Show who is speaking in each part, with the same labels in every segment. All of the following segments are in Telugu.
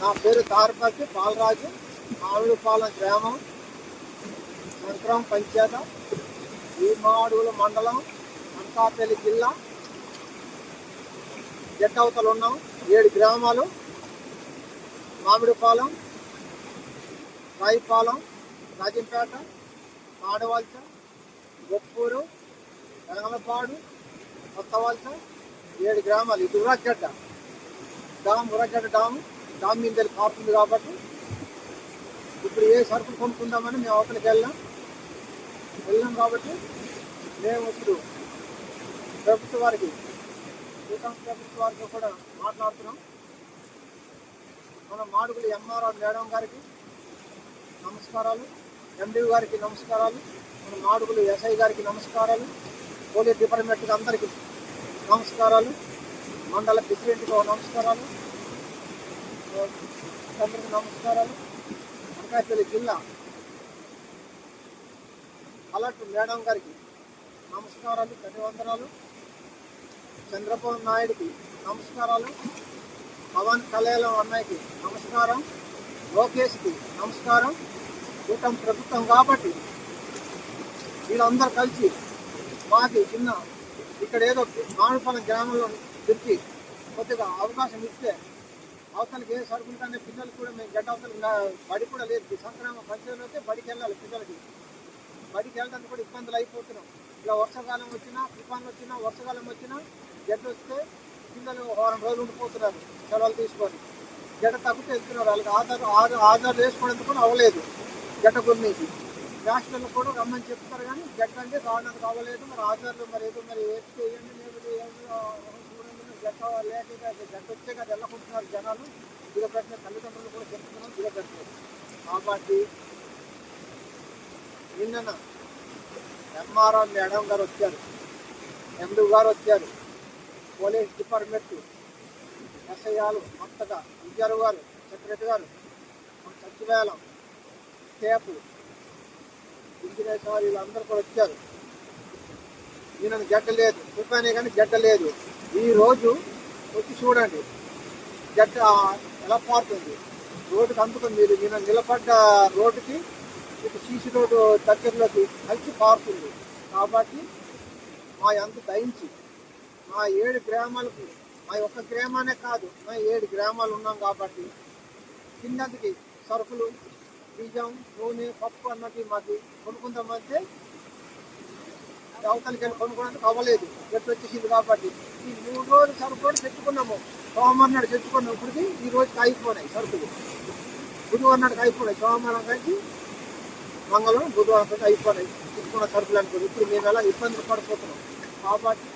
Speaker 1: నా పేరు తారపతి బాలరాజు. మామిడిపాలెం గ్రామం శంకరం పంచాయత భీమాడుగుల మండలం అంతాపల్లి జిల్లా. జట్టవతలు ఉన్నాం ఏడు గ్రామాలు. మామిడిపాలెం రాయిపాలెం రాజంపేట ఆడవలస గొప్పూరు రంగలపాడు కొత్తవలస ఏడు గ్రామాలు. ఇది Uragadda dam Uragadda dam. Dam మీద కాపుతుంది కాబట్టి ఇప్పుడు ఏ సరుకులు కొనుక్కుందామని మేము అవతలకి వెళ్ళాం. వెళ్ళాం కాబట్టి మేము ఇప్పుడు ప్రభుత్వ వారికి శ్రీకాంత్ ప్రభుత్వ వారితో కూడా మాట్లాడుతున్నాం. మన మాడుగులు ఎంఆర్ఆర్ మేడం గారికి నమస్కారాలు ఎండి గారికి నమస్కారాలు మన మాడుగులు ఎస్ఐ గారికి నమస్కారాలు పోలీస్ డిపార్ట్మెంట్కి అందరికీ నమస్కారాలు మండల ప్రెసిడెంట్కి నమస్కారాలు. అందరికీ నమస్కారాలు. అనకాపల్లి జిల్లా కలెక్టర్ మేడం గారికి నమస్కారాలు ధన్యవందనాలు. చంద్రబాబు నాయుడికి నమస్కారాలు. పవన్ కళ్యాణం అన్నయ్యకి నమస్కారం. లోకేష్కి నమస్కారం. కూటమి ప్రభుత్వం కాబట్టి వీళ్ళందరూ కలిసి మాకు చిన్న ఇక్కడ ఏదో మామిడిపాలెం గ్రామంలో తిరిగి కొద్దిగా అవకాశం ఇస్తే అవతలకి ఏ సరుకుంటానే పిల్లలు కూడా మేము గడ్డ అవతల బడి కూడా లేదు. సంక్రమ పంచాయతీలో అయితే బడికి వెళ్ళాలి పిల్లలకి. బడికి వెళ్ళడానికి కూడా ఇబ్బందులు అయిపోతున్నాం. ఇలా వర్షాకాలం వచ్చినా తుఫాన్లు వచ్చినా వర్షాకాలం వచ్చినా గడ్డ వస్తే పిల్లలు వారం రోజులు ఉండిపోతున్నారు సెలవులు తీసుకొని. గడ్డ తగ్గితే వెళ్తున్నారు. వాళ్ళకి ఆధార్ ఆధార్ ఆధార్ వేసుకోవడానికి కూడా అవ్వలేదు గడ్డ గురించి రాష్ట్రంలో కూడా రమ్మని చెప్తారు కానీ గడ్డ అంటే రావడానికి అవ్వలేదు. మరి ఆధార్లు మరి ఏదో మరి వేసి చేయండి లేకపోతే ఏదో చూడండి గడ్డ లేక గంట వచ్చే కదా వెళ్ళకుంటున్నారు జనాలు దిగబెట్టిన తల్లిదండ్రులు కూడా చెప్తున్నాం దిగబెట్టలేదు కాబట్టి నిన్న ఎంఆర్ఆర్ మేడం గారు వచ్చారు ఎండు గారు వచ్చారు పోలీస్ డిపార్ట్మెంట్ ఎస్ఐఆలు మొత్తగా విద్యారు గారు సెక్రటరీ గారు సచివాలయం స్టేపు ఇంజనీర్ సార్ వీళ్ళందరూ కూడా వచ్చారు ఈయన గడ్డ లేదు తుఫానే కానీ గడ్డ లేదు ఈ రోజు వచ్చి చూడండి. జట్ ఎలా పారుతుంది రోడ్డుకి అందుకుని మీరు. నేను నిలబడ్డ రోడ్డుకి ఇటు సీసీ రోడ్డు దగ్గరలోకి కలిసి పారుతుంది కాబట్టి మా అంత దయించి మా ఏడు గ్రామాలకు మా ఒక్క గ్రామానే కాదు మా ఏడు గ్రామాలు ఉన్నాం కాబట్టి కిందకి సరుకులు బియ్యం నూనె పప్పు అన్నది మాకు కొనుక్కుందామంటే అవతలకి వెళ్ళి కొనుక్కోవడానికి అవ్వలేదు. చెట్టు వచ్చేసింది కాబట్టి. ఈ మూడు రోజులు సరుకులు తెచ్చుకున్నాము సోమవారం నాడు తెచ్చుకున్నాం ఇప్పటికి ఈ రోజుకి అయిపోయినాయి సరుకులు. బుధవారం నాడుకి అయిపోయినాయి సోమవారం కానీ మంగళవారం బుధవారం తోటి అయిపోయినాయి తెచ్చుకున్న సరుకులు అనుకోండి. ఇప్పుడు మేము ఎలా ఇబ్బందులు పడిపోతున్నాం. కాబట్టి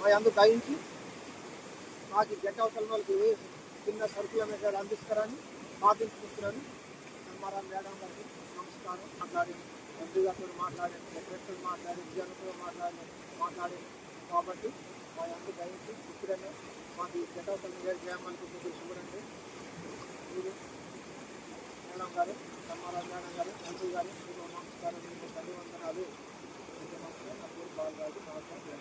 Speaker 1: మా అందరూ దయించి మాకు గడ్డ అవతల వాళ్ళకి చిన్న సరుకులు అనేది అందిస్తారని ప్రార్థించుకుంటున్నాను ఎంఆర్ఆర్ మేడం గారికి నమస్కారం. మాట్లాడి ఎంపీ గారితో మాట్లాడి సెక్రటరీ మాట్లాడి విజయనతో మాట్లాడి మాట్లాడాను కాబట్టి మా అందరూ దయించి ఇప్పుడనే మాకు ఈ గడ్డ అవతల నియోజక గ్రామానికి చూడండి మీరు మేడం గారు ఎంఆర్ఆర్ మేడం గారు ఎంపీ గారు మీకు నమస్కారం మీకు ధన్యవందనాలు. మీకు నమస్కారం నా పేరు బాలరాజు నమస్కారం.